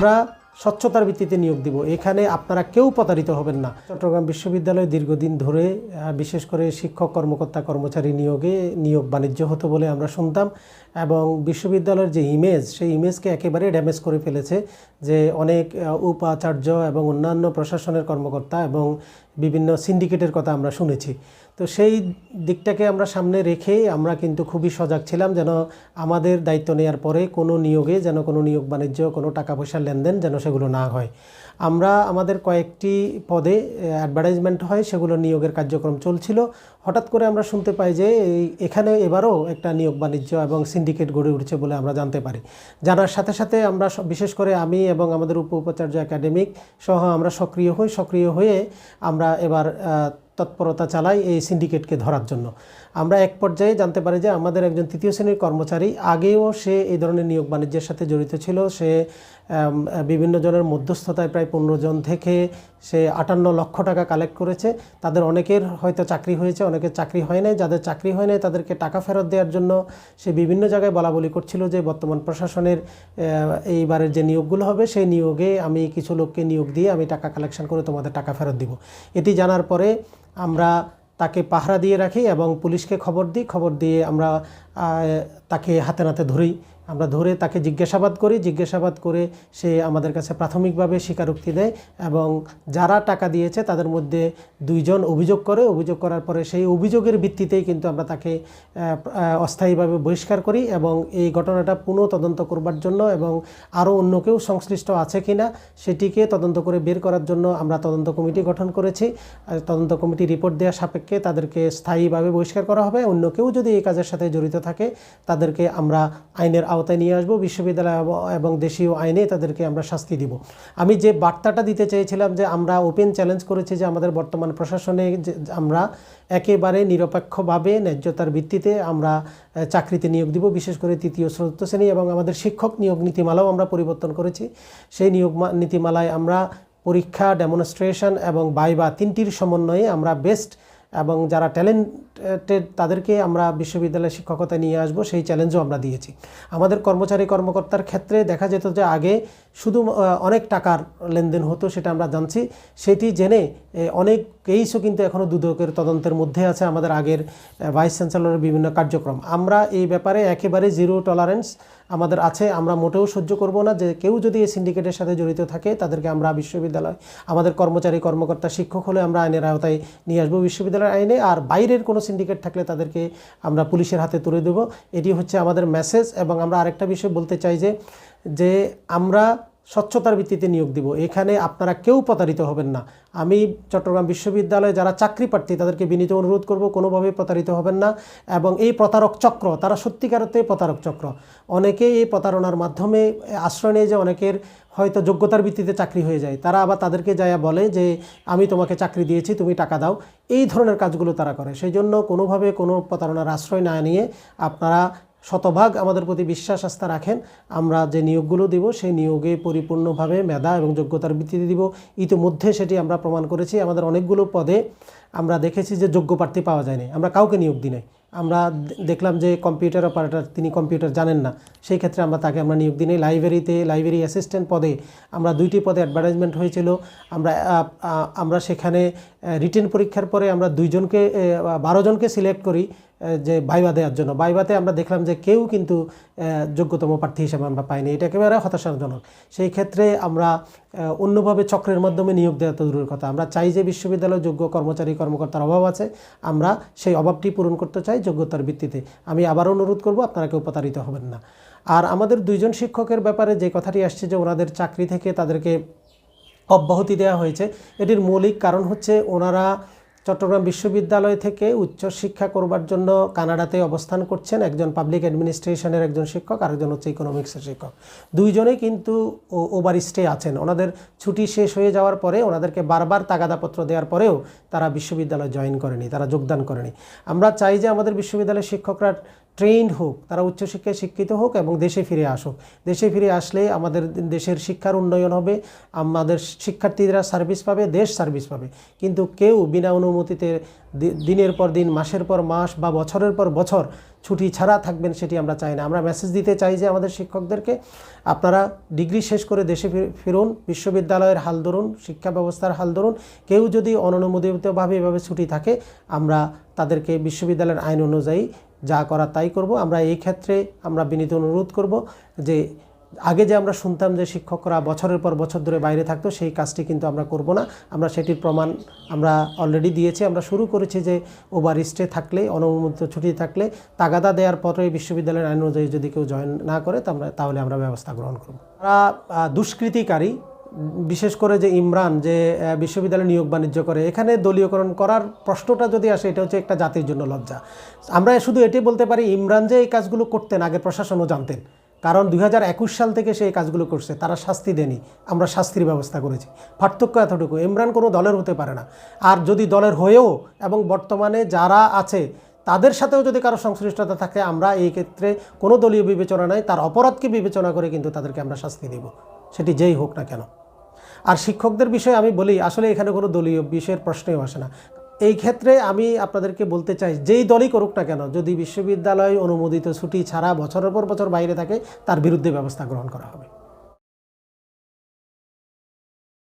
আমরা স্বচ্ছতার ভিত্তিতে নিয়োগ দিব। এখানে আপনারা কেউ প্রতারিত হবেন না। চট্টগ্রাম বিশ্ববিদ্যালয়ে দীর্ঘদিন ধরে বিশেষ করে শিক্ষক, কর্মকর্তা, কর্মচারী নিয়োগে নিয়োগ বাণিজ্য হতো বলে আমরা শুনতাম এবং বিশ্ববিদ্যালয়ের যে ইমেজ সেই ইমেজকে একেবারে ড্যামেজ করে ফেলেছে যে অনেক উপাচার্য এবং অন্যান্য প্রশাসনের কর্মকর্তা এবং বিভিন্ন সিন্ডিকেটের কথা আমরা শুনেছি। তো সেই দিকটাকে আমরা সামনে রেখে আমরা কিন্তু খুবই সজাগ ছিলাম যেন আমাদের দায়িত্ব নেওয়ার পরে কোনো নিয়োগে যেন কোনো নিয়োগ বাণিজ্য, কোনো টাকা পয়সার লেনদেন যেন সেগুলো না হয়। আমরা আমাদের কয়েকটি পদে অ্যাডভার্টাইজমেন্ট হয়, সেগুলো নিয়োগের কার্যক্রম চলছিল। হঠাৎ করে আমরা শুনতে পাই যে এখানে এবারও একটা নিয়োগ বাণিজ্য এবং সিন্ডিকেট গড়ে উঠছে বলে আমরা জানতে পারি। জানার সাথে সাথে আমরা বিশেষ করে আমি এবং আমাদের উপ উপাচার্য একাডেমিক সহ আমরা সক্রিয় হই, সক্রিয় হয়ে আমরা এবার তৎপরতা চালাই এই সিন্ডিকেটকে ধরার জন্য। আমরা এক পর্যায়ে জানতে পারি যে আমাদের একজন তৃতীয় শ্রেণির কর্মচারী, আগেও সে এই ধরনের নিয়োগ বাণিজ্যের সাথে জড়িত ছিল। সে বিভিন্ন জনের মধ্যস্থতায় প্রায় পনেরো জন থেকে সে আটান্ন লক্ষ টাকা কালেক্ট করেছে। তাদের অনেকের হয়তো চাকরি হয়েছে, অনেকের চাকরি হয় নাই। যাদের চাকরি হয় নাই, তাদেরকে টাকা ফেরত দেওয়ার জন্য সে বিভিন্ন জায়গায় বলা বলি করছিল যে বর্তমান প্রশাসনের এইবারের যে নিয়োগগুলো হবে, সেই নিয়োগে আমি কিছু লোককে নিয়োগ দিয়ে আমি টাকা কালেকশন করে তোমাদের টাকা ফেরত দিব। এটি জানার পরে আমরা তাকে পাহারা দিয়ে রাখি এবং পুলিশকে খবর দিই। খবর দিয়ে আমরা তাকে হাতে নাতে ধরি। আমরা ধরে তাকে জিজ্ঞাসাবাদ করি, জিজ্ঞাসাবাদ করে সে আমাদের কাছে প্রাথমিকভাবে স্বীকারোক্তি দেয় এবং যারা টাকা দিয়েছে তাদের মধ্যে দুইজন অভিযোগ করে, অভিযোগ করার পরে সেই অভিযোগের ভিত্তিতেই কিন্তু আমরা তাকে অস্থায়ীভাবে বহিষ্কার করি এবং এই ঘটনাটা পুনঃ তদন্ত করবার জন্য এবং আরও অন্য কেউ সংশ্লিষ্ট আছে কি না সেটিকে তদন্ত করে বের করার জন্য আমরা তদন্ত কমিটি গঠন করেছি। তদন্ত কমিটি রিপোর্ট দেওয়া সাপেক্ষে তাদেরকে স্থায়ীভাবে বহিষ্কার করা হবে। অন্য কেউ যদি এই কাজের সাথে জড়িত থাকে, তাদেরকে আমরা আইনের আওতায় নিয়ে আসব, বিশ্ববিদ্যালয় এবং দেশীয় আইনে তাদেরকে আমরা শাস্তি দিব। আমি যে বার্তাটা দিতে চেয়েছিলাম যে আমরা ওপেন চ্যালেঞ্জ করেছি যে আমাদের বর্তমান প্রশাসনে আমরা একেবারে নিরপেক্ষভাবে ন্যায্যতার ভিত্তিতে আমরা চাকরিতে নিয়োগ দিব, বিশেষ করে তৃতীয়, চতুর্থ শ্রেণি এবং আমাদের শিক্ষক নিয়োগ নীতিমালাও আমরা পরিবর্তন করেছি। সেই নিয়োগ নীতিমালায় আমরা পরীক্ষা ডেমনস্ট্রেশন এবং বাইবা তিনটির সমন্বয়ে আমরা বেস্ট এবং যারা ট্যালেন্টেড তাদেরকে আমরা বিশ্ববিদ্যালয়ে শিক্ষকতায় নিয়ে আসব, সেই চ্যালেঞ্জও আমরা দিয়েছি। আমাদের কর্মচারী, কর্মকর্তার ক্ষেত্রে দেখা যেত যে আগে শুধু অনেক টাকার লেনদেন হতো, সেটা আমরা জানছি। সেটি জেনে অনেক কেসও কিন্তু এখনও দুদকের তদন্তের মধ্যে আছে, আমাদের আগের ভাইস চ্যান্সেলরের বিভিন্ন কার্যক্রম। আমরা এই ব্যাপারে একেবারে জিরো টলারেন্স আমাদের আছে, আমরা মোটেও সহ্য করব না যে কেউ যদি এই সিন্ডিকেটের সাথে জড়িত থাকে, তাদেরকে আমরা বিশ্ববিদ্যালয়, আমাদের কর্মচারী, কর্মকর্তা, শিক্ষক হলে আমরা আইনের আওতায় নিয়ে আসব বিশ্ববিদ্যালয়ের আইনে, আর বাইরের কোনো সিন্ডিকেট থাকলে তাদেরকে আমরা পুলিশের হাতে তুলে দেবো। এটি হচ্ছে আমাদের মেসেজ এবং আমরা আরেকটা বিষয় বলতে চাই যে যে আমরা স্বচ্ছতার ভিত্তিতে নিয়োগ দিব। এখানে আপনারা কেউ প্রতারিত হবেন না। আমি চট্টগ্রাম বিশ্ববিদ্যালয়ে যারা চাকরি প্রার্থী, তাদেরকে বিনীত অনুরোধ করব, কোনোভাবেই প্রতারিত হবেন না। এবং এই প্রতারক চক্র, তারা সত্যিকারতে প্রতারক চক্র। অনেকেই এই প্রতারণার মাধ্যমে আশ্রয় নিয়ে যে অনেকের হয়তো যোগ্যতার ভিত্তিতে চাকরি হয়ে যায়। তারা আবার তাদেরকে যায় বলে যে, আমি তোমাকে চাকরি দিয়েছি, তুমি টাকা দাও। এই ধরনের কাজগুলো তারা করে। সেই জন্য কোনোভাবে কোনো প্রতারণার আশ্রয় না নিয়ে আপনারা শতভাগ আমাদের প্রতি বিশ্বাস আস্থা রাখেন। আমরা যে নিয়োগগুলো দিব সেই নিয়োগে পরিপূর্ণভাবে মেধা এবং যোগ্যতার ভিত্তিতে দিব। ইতিমধ্যে সেটি আমরা প্রমাণ করেছি। আমাদের অনেকগুলো পদে আমরা দেখেছি যে যোগ্য প্রার্থী পাওয়া যায়নি। আমরা কাউকে নিয়োগ দিই নাই। আমরা দেখলাম যে কম্পিউটার অপারেটর তিনি কম্পিউটার জানেন না। সেই ক্ষেত্রে আমরা তাকে আমরা নিয়োগ দিই লাইব্রেরিতে লাইব্রেরি অ্যাসিস্ট্যান্ট পদে আমরা দুইটি পদে অ্যাডভার্টাইজমেন্ট হয়েছিল। আমরা আমরা সেখানে রিটেন পরীক্ষার পরে আমরা দুইজনকে এ, বারো জনকে সিলেক্ট করি। যে বাইবা দেওয়ার জন্য। বাইবাতে আমরা দেখলাম যে কেউ কিন্তু যোগ্যতম প্রার্থী হিসেবে আমরা পাইনি। এটা একেবারে হতাশাজনক। সেই ক্ষেত্রে আমরা অন্যভাবে চক্রের মাধ্যমে নিয়োগ দেওয়া তো দূরের কথা। আমরা চাই যে বিশ্ববিদ্যালয়ে যোগ্য কর্মচারী, কর্মকর্তার অভাব আছে। আমরা সেই অভাবটি পূরণ করতে চাই যোগ্যতার ভিত্তিতে। আমি আবার অনুরোধ করব, আপনারা কেউ প্রতারিত হবেন না। আর আমাদের দুইজন শিক্ষকের ব্যাপারে যে কথাটি আসছে যে ওনাদের চাকরি থেকে তাদেরকে অব্যাহতি দেওয়া হয়েছে, এটির মৌলিক কারণ হচ্ছে ওনারা চট্টগ্রাম বিশ্ববিদ্যালয় থেকে উচ্চশিক্ষা করবার জন্য কানাডাতে অবস্থান করছেন একজন পাবলিক অ্যাডমিনিস্ট্রেশনের একজন শিক্ষক আর একজন হচ্ছে ইকোনমিক্সের শিক্ষক। দুইজনেই কিন্তু ওভার স্টে আছেন। ওনাদের ছুটি শেষ হয়ে যাওয়ার পরে ওনাদেরকে বারবার তাগাদাপত্র দেওয়ার পরেও তারা বিশ্ববিদ্যালয় জয়েন করেনি, তারা যোগদান করেনি। আমরা চাই যে আমাদের বিশ্ববিদ্যালয়ের শিক্ষকরা ট্রেন্ড হোক, তারা উচ্চশিক্ষায় শিক্ষিত হোক এবং দেশে ফিরে আসুক। দেশে ফিরে আসলে আমাদের দেশের শিক্ষার উন্নয়ন হবে, আমাদের শিক্ষার্থীরা সার্ভিস পাবে, দেশ সার্ভিস পাবে। কিন্তু কেউ বিনা অনুমতিতে দিনের পর দিন, মাসের পর মাস বা বছরের পর বছর ছুটি ছাড়া থাকবেন সেটি আমরা চাই না। আমরা মেসেজ দিতে চাই যে আমাদের শিক্ষকদেরকে, আপনারা ডিগ্রি শেষ করে দেশে ফির- ফিরুন, বিশ্ববিদ্যালয়ের হাল ধরুন, শিক্ষা ব্যবস্থার হাল ধরুন। কেউ যদি অননুমোদিতভাবে এভাবে ছুটি থাকে, আমরা তাদেরকে বিশ্ববিদ্যালয়ের আইন অনুযায়ী যা করার তাই করব। আমরা এই ক্ষেত্রে আমরা বিনীত অনুরোধ করব যে আগে যে আমরা শুনতাম যে শিক্ষকরা বছরের পর বছর ধরে বাইরে থাকতো, সেই কাজটি কিন্তু আমরা করব না। আমরা সেটির প্রমাণ আমরা অলরেডি দিয়েছি। আমরা শুরু করেছি যে ওভার স্টে থাকলে, অনুমোদিত ছুটি থাকলে, তাগাদা দেওয়ার পরে বিশ্ববিদ্যালয়ের আইন অনুযায়ী যদি কেউ জয়েন না করে আমরা তাহলে আমরা ব্যবস্থা গ্রহণ করব। তারা দুষ্কৃতিকারী বিশেষ করে যে ইমরান যে বিশ্ববিদ্যালয়ে নিয়োগ বাণিজ্য করে, এখানে দলীয়করণ করার প্রশ্নটা যদি আসে, এটা হচ্ছে একটা জাতির জন্য লজ্জা। আমরা শুধু এটাই বলতে পারি, ইমরান যে এই কাজগুলো করতেন, আগে প্রশাসনও জানতেন। কারণ দুই হাজার একুশ সাল থেকে সে এই কাজগুলো করছে, তারা শাস্তি দেয়নি, আমরা শাস্তির ব্যবস্থা করেছি। পার্থক্য এতটুকু, ইমরান কোনো দলের হতে পারে না। আর যদি দলের হয়েও এবং বর্তমানে যারা আছে, তাদের সাথেও যদি কারও সংশ্লিষ্টতা থাকে, আমরা এই ক্ষেত্রে কোনো দলীয় বিবেচনা নাই, তার অপরাধকে বিবেচনা করে কিন্তু তাদেরকে আমরা শাস্তি দেব। সেটি যেই হোক না কেন। আর শিক্ষকদের বিষয়ে আমি বলি, আসলে এখানে কোনো দলীয় বিষয়ের প্রশ্নই আসে না। এই ক্ষেত্রে আমি আপনাদেরকে বলতে চাই, যেই দলই করুক না কেন, যদি বিশ্ববিদ্যালয় অনুমোদিত ছুটি ছাড়া বছরের পর বছর বাইরে থাকে, তার বিরুদ্ধে ব্যবস্থা গ্রহণ করা হবে।